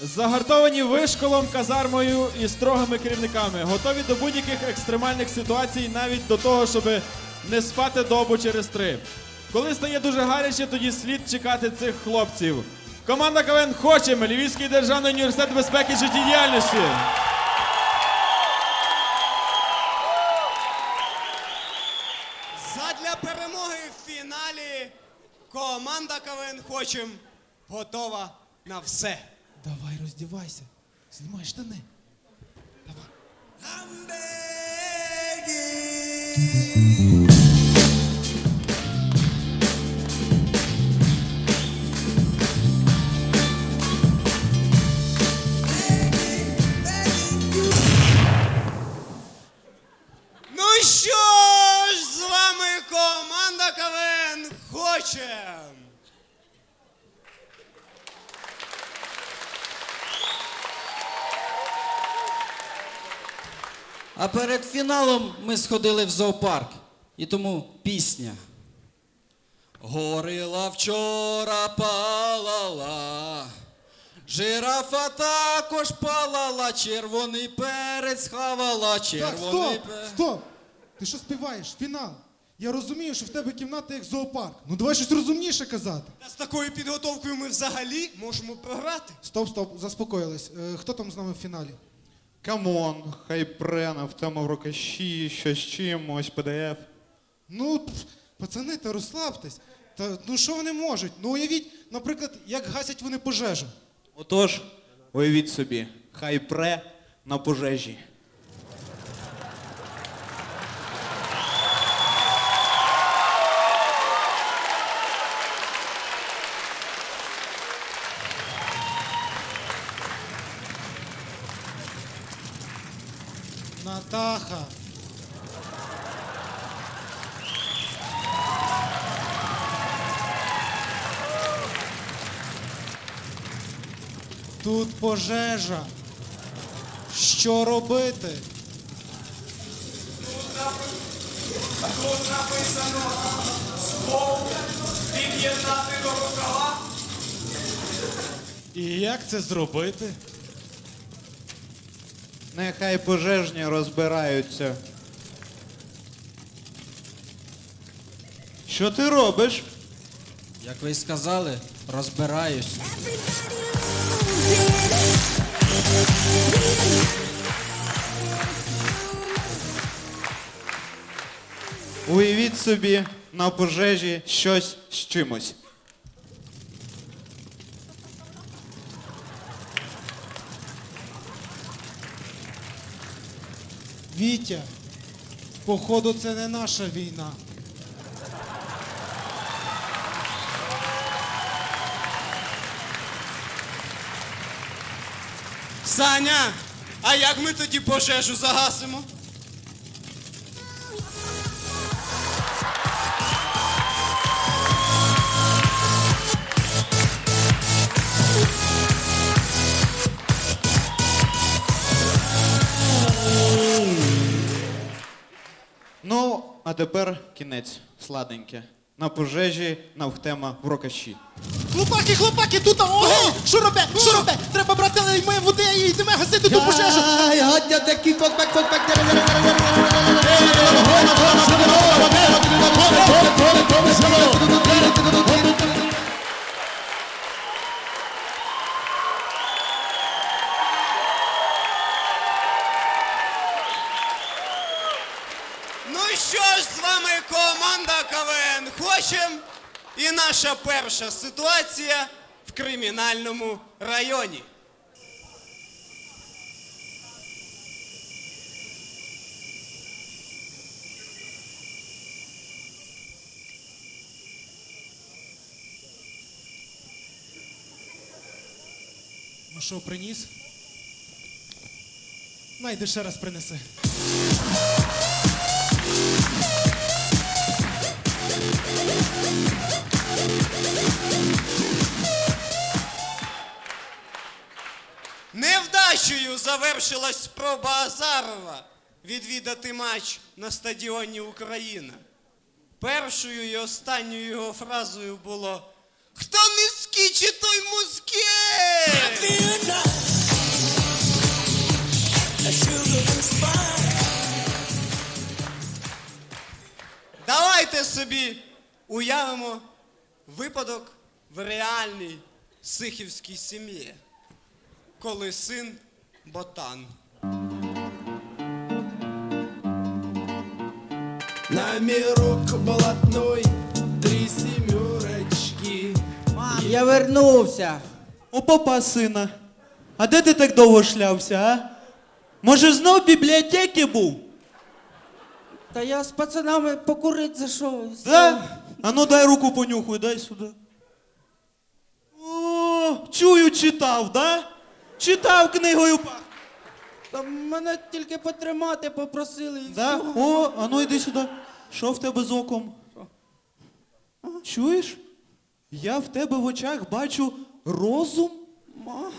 Загартовані вишколом, казармою і строгими керівниками, готові до будь-яких екстремальних ситуацій, навіть до того, щоб не спати добу через три. Коли стає дуже гаряче, тоді слід чекати цих хлопців. Команда КВН Хочем, Львівський державний університет безпеки життєдіяльності. Задля перемоги в фіналі команда КВН Хочем готова на все. Давай роздівайся. Знімай штани. Ну А перед фіналом ми сходили в зоопарк. І тому пісня. Горила вчора палала. Жирафа також палала, червоний перець хавала, Так, червоний стоп! перець. Стоп! Ти що співаєш? Фінал. Я розумію, що в тебе кімната як зоопарк. Ну давай щось розумніше казати. Та з такою підготовкою ми взагалі можемо програти. Стоп, стоп, заспокоїлись. Е, хто там з нами в фіналі? Камон, хайпренов, тема в рукаші, що з чимось, ПДФ. Ну, пацани, та розслабтесь. Та ну що вони можуть? Ну уявіть, наприклад, як гасять вони пожежу. Отож, уявіть собі, хайпре на пожежі. Натаха. Тут пожежа. Що робити? Тут написано слово під'єднати до рукава. І як це зробити? Нехай пожежні розбираються. Що ти робиш? Як ви й сказали, розбираюсь. Уявіть собі на пожежі щось з чимось. Вітя, походу, це не наша війна. Саня, а як ми тоді пожежу загасимо? Тепер кінець, сладеньке. На пожежі навхтема в рукаші. Хлопаки, хлопаки, тут огонь! Що робе? Що робе? Треба брати ми води і йдемо гасити ту пожежу. Ну І наша перша ситуація в кримінальному районі. Ну що, приніс? Найди ще раз принеси. Завершилась спроба Азарова відвідати матч на стадіоні Україна. Першою і останньою його фразою було Хто не скіче, той мускет! Давайте собі уявимо випадок в реальній сихівській сім'ї, коли син ботан. Номерок блатной, три семерочки. Мам, я вернувся. О, папа сина. А де ти так довго шлявся, а? Може, знов в бібліотеки був? Та я з пацанами покурить зайшов. Да? А ну дай руку понюхай, дай сюди. О, чую, читав, да? Читав пах- Та мене тільки потримати попросили і Да? О, а ну йди сюди. Що в тебе з оком? Чуєш? Я в тебе в очах бачу розум. Ма,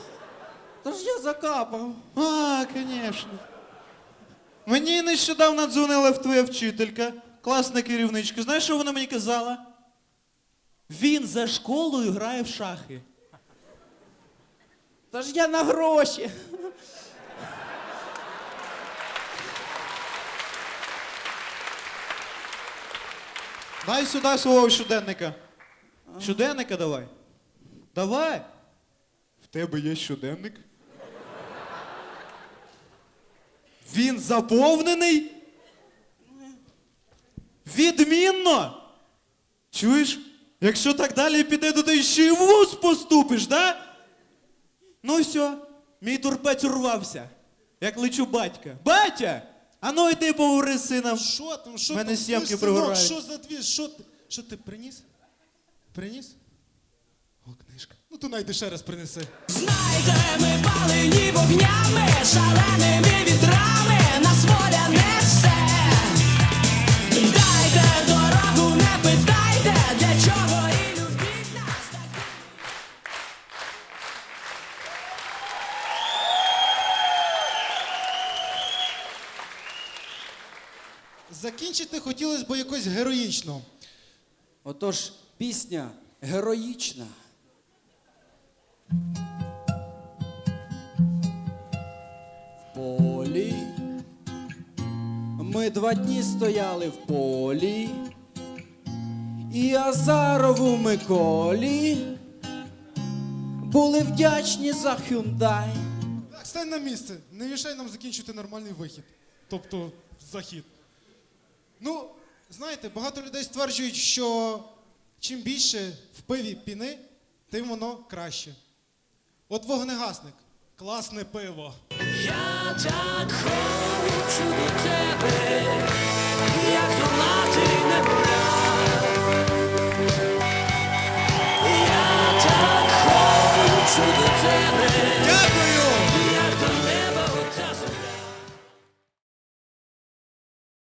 Та ж я закапав. А, звісно. Мені нещодавно дзвонила в твоя вчителька, класна керівничка. Знаєш, що вона мені казала? Він за школою грає в шахи. Та ж я на гроші. Дай сюди свого щоденника. Щоденника давай. Давай. В тебе є щоденник? Він заповнений? Відмінно. Чуєш? Якщо так далі піде, то ти ще й вуз поступиш, да? Ну все, мій турпець урвався. Як лечу батька. Батя! А ну йди поговори з сином. Що там? Що Мене там? сімки пригорають. Що за дві? Що ти? Що ти приніс? Приніс? О, книжка. Ну то найди ще раз принеси. Знайте, ми палені вогнями, шаленими вітрами, нас воля Закінчити хотілося б якось героїчно. Отож, пісня героїчна. В полі. Ми два дні стояли в полі. І Азарову Миколі були вдячні за хюндай. Так, стань на місце. Не мішай нам закінчити нормальний вихід. Тобто захід. Ну, знаєте, багато людей стверджують, що чим більше в пиві піни, тим воно краще. От вогнегасник. Класне пиво. Я так хочу до тебе,